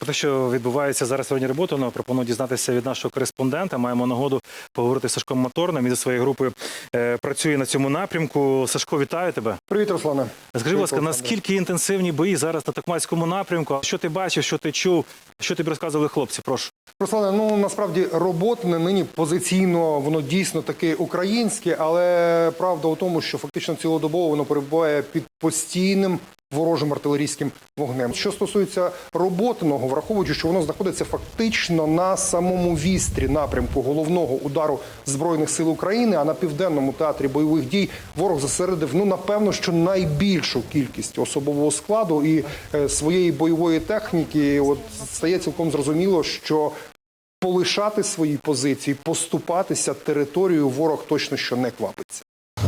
Про те, що відбувається зараз сьогодні робота, пропоную дізнатися від нашого кореспондента. Маємо нагоду поговорити з Сашком Моторним. Він зі своєю групою е, працює на цьому напрямку. Сашко, вітаю тебе. Привіт, Руслане. Скажи, будь ласка, наскільки інтенсивні бої зараз на Токмацькому напрямку? Що ти бачив, що ти чув, що тобі розказували хлопці? Прошу. Руслане, ну насправді роботне нині позиційно воно дійсно таки українське, але правда у тому, що фактично цілодобово воно перебуває під постійним ворожим артилерійським вогнем. Що стосується роботного, враховуючи, що воно знаходиться фактично на самому вістрі напрямку головного удару збройних сил України, а на південному театрі бойових дій ворог зосередив ну напевно, що найбільшу кількість особового складу і е, своєї бойової техніки. От стає цілком зрозуміло, що полишати свої позиції, поступатися територію ворог точно що не квапиться.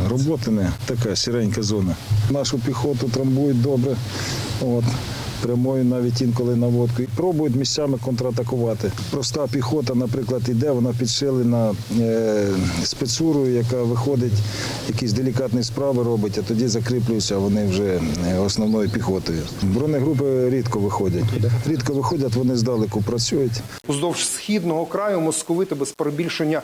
Роботине така сіренька зона. Нашу піхоту трамбують добре. От. Прямою навіть інколи наводку. І Пробують місцями контратакувати. Проста піхота, наприклад, іде, вона підсилена е, спецурою, яка виходить, якісь делікатні справи робить, а тоді закріплюються вони вже е, основною піхотою. Бронегрупи рідко виходять. Рідко виходять, вони здалеку працюють. Уздовж східного краю московити без перебільшення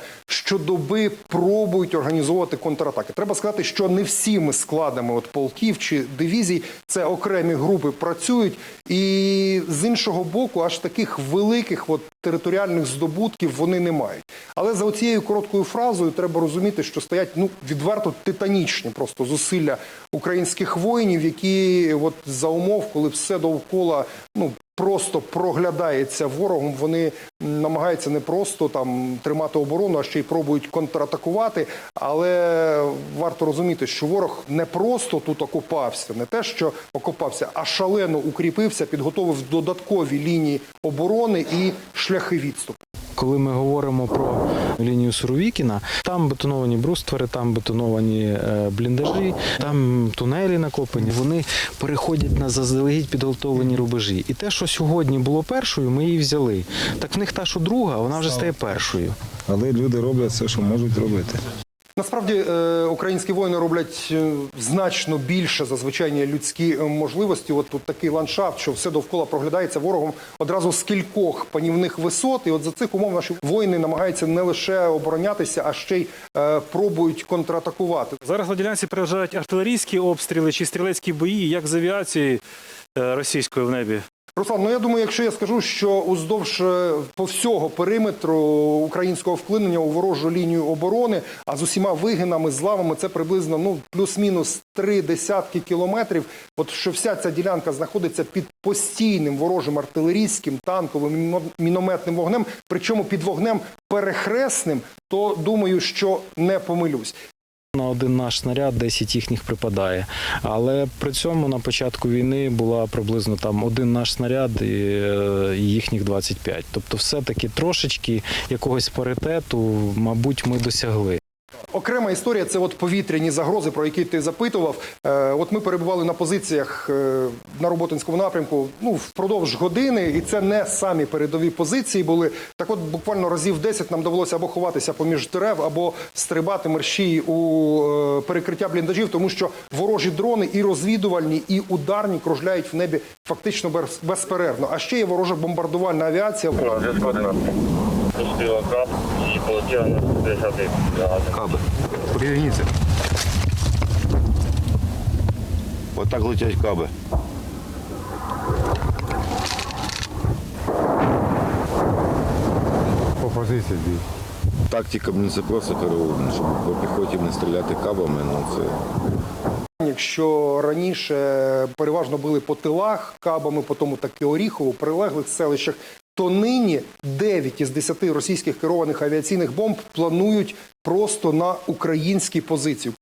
щодоби пробують організовувати контратаки. Треба сказати, що не всіми складами от полків чи дивізій це окремі групи працюють, і з іншого боку, аж таких великих от територіальних здобутків вони не мають. Але за цією короткою фразою треба розуміти, що стоять ну відверто титанічні просто зусилля українських воїнів, які от за умов, коли все довкола ну просто проглядається ворогом. Вони намагаються не просто там тримати оборону, а ще й пробують контратакувати. Але варто розуміти, що ворог не просто тут окопався, не те, що окопався, а шалено укріпився, підготовив додаткові лінії оборони і шляхи відступу. Коли ми говоримо про лінію Суровікіна, там бетоновані бруствери, там бетоновані е, бліндажі, там тунелі накопані. Вони переходять на заздалегідь підготовлені рубежі. І те, що сьогодні було першою, ми її взяли. Так в них та, що друга, вона вже стає першою. Але люди роблять все, що можуть робити. Насправді е, українські воїни роблять е, значно більше за звичайні людські е, можливості. От тут такий ландшафт, що все довкола проглядається ворогом одразу з кількох панівних висот. І от за цих умов наші воїни намагаються не лише оборонятися, а ще й пробують контратакувати. Зараз на ділянці переважають артилерійські обстріли чи стрілецькі бої, як з авіацією е, російською в небі. Руслан, ну я думаю, якщо я скажу, що уздовж е, по всього периметру українського вклинення у ворожу лінію оборони, а з усіма вигинами, злавами, це приблизно ну плюс-мінус три десятки кілометрів. От що вся ця ділянка знаходиться під постійним ворожим артилерійським, танковим, міно- мінометним вогнем, причому під вогнем перехресним, то думаю, що не помилюсь. На один наш снаряд 10 їхніх припадає. Але при цьому на початку війни була приблизно там один наш снаряд і, е, їхніх 25. Тобто, все-таки трошечки якогось паритету, мабуть, ми досягли. Окрема історія це от повітряні загрози, про які ти запитував. Е, от ми перебували на позиціях е, на роботинському напрямку ну впродовж години, і це не самі передові позиції були. Так, от буквально разів 10 нам довелося або ховатися поміж дерев, або стрибати мерщій у е, перекриття бліндажів, тому що ворожі дрони і розвідувальні, і ударні кружляють в небі фактично без- безперервно. А ще є ворожа бомбардувальна авіація. На зв'язку 11. Пустила кап і полетіла на 10 Каби. Перегніться. Отак летять каби. По позиції бій. Тактика ну, це просто переобна, щоб по піхоті не стріляти кабами, ну це Якщо раніше переважно били по тилах кабами, по тому таки Оріхову, прилеглих селищах, то нині 9 із 10 російських керованих авіаційних бомб планують просто на українські позиції.